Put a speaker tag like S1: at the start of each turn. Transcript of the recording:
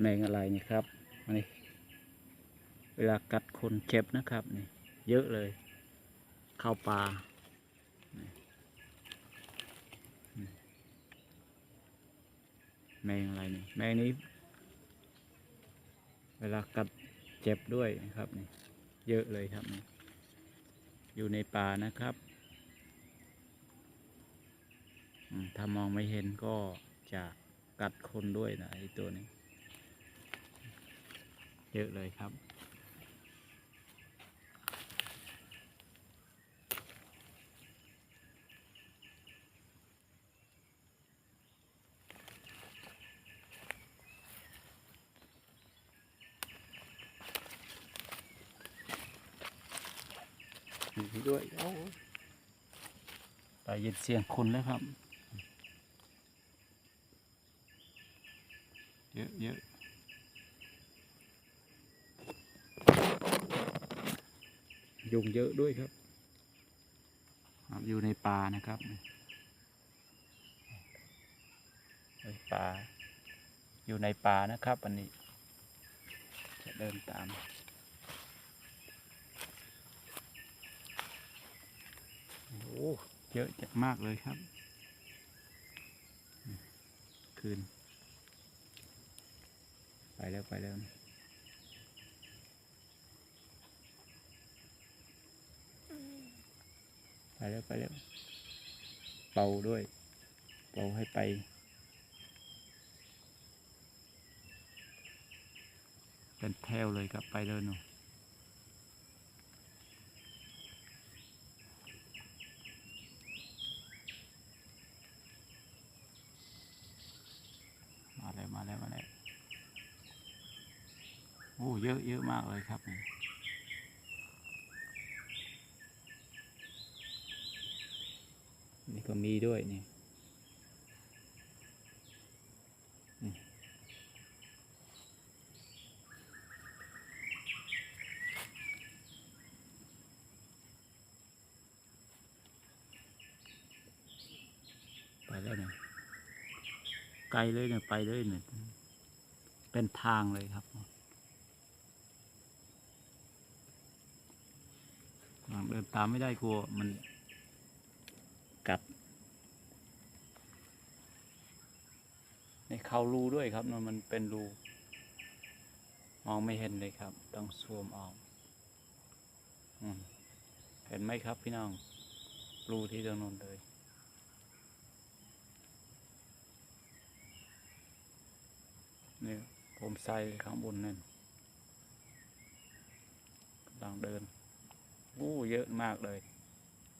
S1: แมงอะไรนี่ครับนนี้เวลากัดคนเจ็บนะครับนี่เยอะเลยเข้าปลาแมงอะไรนี่แมงนี้ เวลากัดเจ็บด้วยนะครับนี่เยอะเลยครับนี่อยู่ในป่านะครับถ้ามองไม่เห็นก็จะกัดคนด้วยนะไอตัวนี้ เยอะเลยครับมีด้วยโอ้ได้ยินเสียงคนแล้วครับ เยอะเยอะ ยุงเยอะด้วยครับ อยู่ในป่านะครับในป่าอยู่ในป่านะครับ อันนี้ จะเดินตามโอ้เยอะจัดมากเลยครับ คืน ไปแล้วไปแล้วนะ ไปแล้วไปแล้วเป่าด้วยเป่าให้ไป เป็นแถวเลยครับไปเลยหนูมาแล้วมาแล้วมาแล้วโอ้เยอะเยอะมากเลยครับนี่ นี่ก็มีด้วยนี่ไปแล้วเนี่ยไกลเลยเนี่ยไปเลยเนี่ยเป็นทางเลยครับ เดินตามไม่ได้กลัวมันกัดใน เขารูด้วยครับมันมันเป็นรูมองไม่เห็นเลยครับ ต้องสวมออกอมเห็นไหมครับพี่น้อง รูที่ตรงนู้นเลย นี่ผมใส่ข้างบนนั่นกำลังเดินโอ้เยอะมากเลย